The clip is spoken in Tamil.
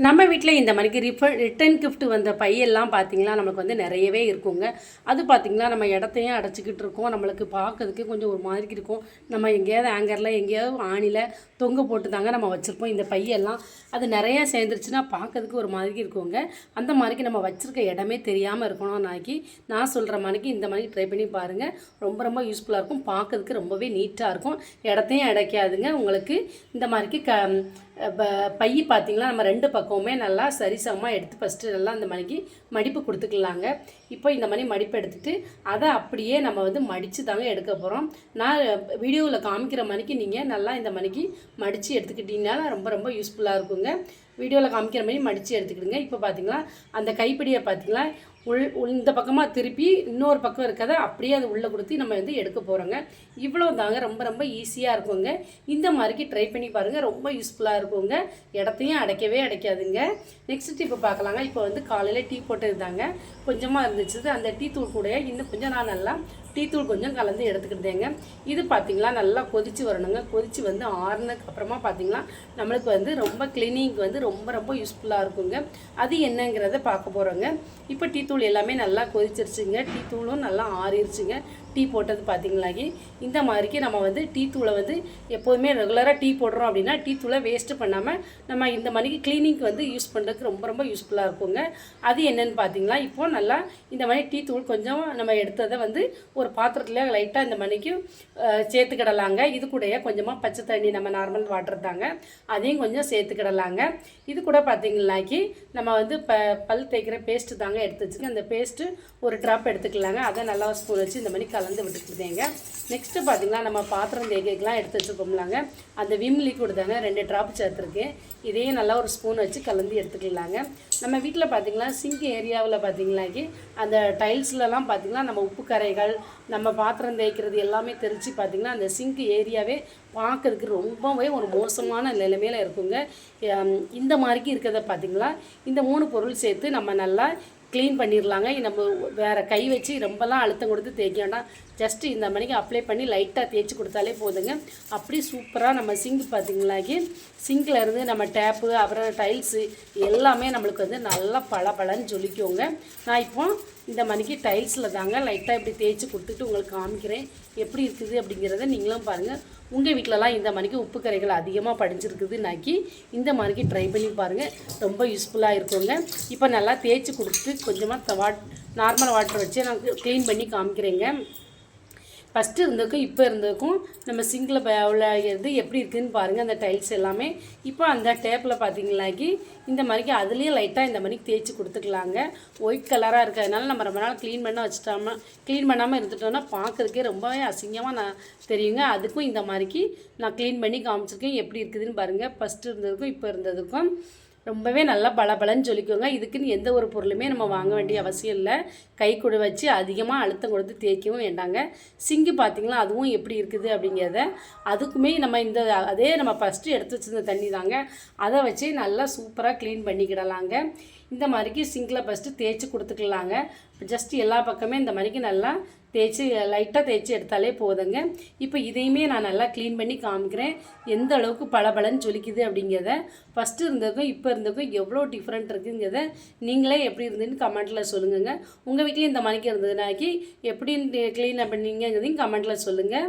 நம்ம வீட்டில் இந்த மாதிரிக்கு ரிஃபர் ரிட்டன் கிஃப்ட் வந்த பையெல்லாம் பார்த்திங்களா நமக்கு வந்து நிறையவே இருக்குங்க. அது பார்த்தீங்களா நம்ம இடத்தையும் அடைச்சிக்கிட்டு இருக்கோம். நம்மளுக்கு பார்க்கறதுக்கு கொஞ்சம் ஒரு மாதிரி இருக்கும். நம்ம எங்கேயாவது ஆங்கரில் எங்கேயாவது ஆணியில் தொங்க போட்டு தாங்க நம்ம வச்சுருப்போம் இந்த பையெல்லாம். அது நிறையா சேர்ந்துருச்சுன்னா பார்க்கறதுக்கு ஒரு மாதிரி இருக்குங்க. அந்த மாதிரிக்கு நம்ம வச்சுருக்க இடமே தெரியாமல் இருக்கணும் நாக்கி நான் சொல்கிற மாதிரிக்கு இந்த மாதிரி ட்ரை பண்ணி பாருங்கள் ரொம்ப ரொம்ப யூஸ்ஃபுல்லாக இருக்கும். பார்க்கறதுக்கு ரொம்பவே நீட்டாக இருக்கும். இடத்தையும் அடைக்காதுங்க. உங்களுக்கு இந்த மாதிரிக்கு க ப- பை பார்த்தீங்களா நம்ம ரெண்டு பக்கம் பக்கமுமே நல்லா சரிசமமாக எடுத்து ஃபஸ்ட்டு நல்லா அந்த மணிக்கு மடிப்பு கொடுத்துக்கலாங்க. இப்போ இந்த மணி மடிப்பு எடுத்துகிட்டு அதை அப்படியே நம்ம வந்து மடித்து தாங்க எடுக்க போகிறோம் நான் வீடியோவில் காமிக்கிற மணிக்கு நீங்கள் நல்லா இந்த மணிக்கு மடித்து எடுத்துக்கிட்டிங்கன்னா ரொம்ப ரொம்ப யூஸ்ஃபுல்லாக இருக்குங்க. வீடியோவில் காமிக்கிற மாதிரி மடித்து எடுத்துக்கிடுங்க. இப்போ பார்த்தீங்களா அந்த கைப்பிடியை பார்த்தீங்களா உள் உள் இந்த பக்கமாக திருப்பி இன்னொரு பக்கம் இருக்கிறத அப்படியே அது உள்ளே கொடுத்து நம்ம வந்து எடுக்க போகிறோங்க இவ்வளோ தாங்க ரொம்ப ரொம்ப ஈஸியாக இருக்குங்க. இந்த மாதிரிக்கு ட்ரை பண்ணி பாருங்கள் ரொம்ப யூஸ்ஃபுல்லாக இருக்குங்க. இடத்தையும் அடைக்கவே அடைக்காதுங்க. நெக்ஸ்ட் இப்போ பார்க்கலாங்க இப்போ வந்து காலையில் டீ போட்டு இருந்தாங்க கொஞ்சமாக இருந்துச்சு. அந்த டீ தூள் கூட இன்னும் கொஞ்சம் நான் நல்லா டீத்தூள் கொஞ்சம் கலந்து எடுத்துக்கிட்டேங்க. இது பார்த்திங்களா நல்லா கொதித்து வரணுங்க. கொதித்து வந்து ஆறுனதுக்கு அப்புறமா நம்மளுக்கு வந்து ரொம்ப கிளீனிங்க்கு வந்து ரொம்ப ரொம்ப யூஸ்ஃபுல்லாக இருக்குங்க. அது என்னங்கிறத பார்க்க போகிறோங்க இப்போ டீத்தூள் எல்லாமே நல்லா கொதிச்சிருச்சுங்க. டீத்தூளும் நல்லா ஆறிடுச்சுங்க டீ போட்டது பார்த்தீங்களாகி இந்த மாதிரிக்கு நம்ம வந்து டீ தூளை வந்து எப்போதுமே ரெகுலராக டீ போடுறோம் அப்படின்னா டீ தூளை வேஸ்ட்டு பண்ணாமல் நம்ம இந்த மாதிரிக்கு க்ளீனிங்க்கு வந்து யூஸ் பண்ணுறதுக்கு ரொம்ப ரொம்ப யூஸ்ஃபுல்லாக இருக்குங்க. அது என்னென்னு பார்த்தீங்களா இப்போது நல்லா இந்த மாதிரி டீ தூள் கொஞ்சம் நம்ம எடுத்ததை வந்து ஒரு பாத்திரத்தில் லைட்டாக இந்த மணிக்கு சேர்த்துக்கிடலாங்க. இது கூடயே கொஞ்சமாக பச்சை தண்ணி நம்ம நார்மல் வாட்டர் தாங்க. அதையும் கொஞ்சம் சேர்த்துக்கிடலாங்க. இது கூட பார்த்தீங்கன்னாக்கி நம்ம வந்து ப பல் தேய்க்கிற பேஸ்ட்டு தாங்க எடுத்து வச்சுங்க அந்த பேஸ்ட்டு ஒரு ட்ராப் எடுத்துக்கலாங்க. அதை நல்லா ஸ்பூன் வச்சு இந்த மாதிரி கலந்து விட்டுக்கிட்டேங்க. நெக்ஸ்ட்டு பார்த்தீங்கன்னா நம்ம பாத்திரம் தேய்க்கலாம் எடுத்து வச்சுருக்கோம்லாங்க அந்த விம் லிக்விட் தாங்க ரெண்டு ட்ராப் சேர்த்துருக்கேன் இதையும் நல்லா ஒரு ஸ்பூன் வச்சு கலந்து எடுத்துக்கலாங்க. நம்ம வீட்டில் பார்த்திங்கன்னா சிங்க் ஏரியாவில் பார்த்திங்கனாக்கி அந்த டைல்ஸ்லலாம் பார்த்திங்கன்னா நம்ம உப்பு கரைகள் நம்ம பாத்திரம் தேய்க்கிறது எல்லாமே தெரிச்சு பார்த்திங்கன்னா அந்த சிங்க் ஏரியாவே பார்க்கறதுக்கு ரொம்பவே ஒரு மோசமான நிலைமையில் இருக்குங்க. இந்த மாதிரிக்கு இருக்கிறத பார்த்திங்களா இந்த மூணு பொருள் சேர்த்து நம்ம நல்லா க்ளீன் பண்ணிடலாங்க நம்ம வேறு கை வச்சு ரொம்பலாம் அழுத்தம் கொடுத்து தேய்க்க வேண்டாம். ஜஸ்ட்டு இந்த மணிக்கு அப்ளை பண்ணி லைட்டாக தேய்ச்சி கொடுத்தாலே போதுங்க. அப்படி சூப்பராக நம்ம சிங்க் பார்த்தீங்களாக்கி சிங்கில் இருந்து நம்ம டேப்பு அப்புறம் டைல்ஸு எல்லாமே நம்மளுக்கு வந்து நல்லா பளபளன்னு ஜொலிக்குங்க. நான் இப்போ இந்த மணிக்கு டைல்ஸில் தாங்க லைட்டாக இப்படி தேய்ச்சி கொடுத்துட்டு உங்களுக்கு காமிக்கிறேன். எப்படி இருக்குது அப்படிங்கிறத நீங்களும் பாருங்கள் உங்கள் வீட்டிலலாம் இந்த மாதிரிக்கு உப்பு கரைகள் அதிகமாக படிஞ்சிருக்குதுனாக்கி இந்த மாதிரிக்கு ட்ரை பண்ணி பாருங்கள் ரொம்ப யூஸ்ஃபுல்லாக இருக்குங்க. இப்போ நல்லா தேய்ச்சி கொடுத்துட்டு கொஞ்சமாக வாட் நார்மல் வாட்டர் வச்சு நான் க்ளீன் பண்ணி காமிக்கிறேங்க. ஃபஸ்ட்டு இருந்ததுக்கும் இப்போ இருந்ததுக்கும் நம்ம சிங்கில் உள்ள எப்படி இருக்குதுன்னு பாருங்கள் அந்த டைல்ஸ் எல்லாமே. இப்போ அந்த டேப்பில் பார்த்தீங்களாக்கி இந்த மாதிரிக்கு அதுலேயும் லைட்டாக இந்த மாதிரிக்கு தேய்ச்சி கொடுத்துக்கலாங்க. ஒயிட் கலராக இருக்கிறதுனால நம்ம ரொம்ப நாள் க்ளீன் பண்ண வச்சுட்டோம்னா க்ளீன் பண்ணாமல் இருந்துட்டோம்னா பார்க்கறதுக்கே ரொம்பவே அசிங்கமாக நான் தெரியுங்க. அதுக்கும் இந்த மாதிரிக்கு நான் க்ளீன் பண்ணி காமிச்சிருக்கேன் எப்படி இருக்குதுன்னு பாருங்கள் ஃபஸ்ட்டு இருந்ததுக்கும் இப்போ இருந்ததுக்கும். ரொம்பவே நல்லா பளபளன்னு சொல்லிக்கோங்க. இதுக்குன்னு எந்த ஒரு பொருளுமே நம்ம வாங்க வேண்டிய அவசியம் இல்லை. கை கொடு வச்சு அதிகமாக அழுத்தம் கொடுத்து தேய்க்கவும் வேண்டாங்க. சிங்கு பார்த்தீங்களா அதுவும் எப்படி இருக்குது அப்படிங்கிறத அதுக்குமே நம்ம இந்த அதே நம்ம ஃபஸ்ட்டு எடுத்து வச்சிருந்த தண்ணி தாங்க. அதை வச்சு நல்லா சூப்பராக க்ளீன் பண்ணிக்கிடலாங்க. இந்த மாதிரிக்கு சிங்கில் ஃபஸ்ட்டு தேய்ச்சி கொடுத்துக்கலாங்க. ஜஸ்ட் எல்லா பக்கமே இந்த மாதிரிக்கு நல்லா தேய்ச்சி லைட்டாக தேய்ச்சி எடுத்தாலே போதுங்க. இப்போ இதையுமே நான் நல்லா க்ளீன் பண்ணி காமிக்கிறேன். எந்த அளவுக்கு பளபளன்னு ஜொலிக்குது அப்படிங்கிறத. ஃபஸ்ட்டு இருந்ததுக்கும் இப்போ இருந்ததுக்கும் எவ்வளோ டிஃப்ரெண்ட் இருக்குங்கிறத நீங்களே எப்படி இருந்ததுன்னு கமெண்ட்டில் சொல்லுங்கங்க. உங்கள் வீட்லேயும் இந்த மணிக்கு இருந்ததுனாக்கி எப்படி க்ளீன் பண்ணீங்கிறதையும் கமெண்ட்டில் சொல்லுங்கள்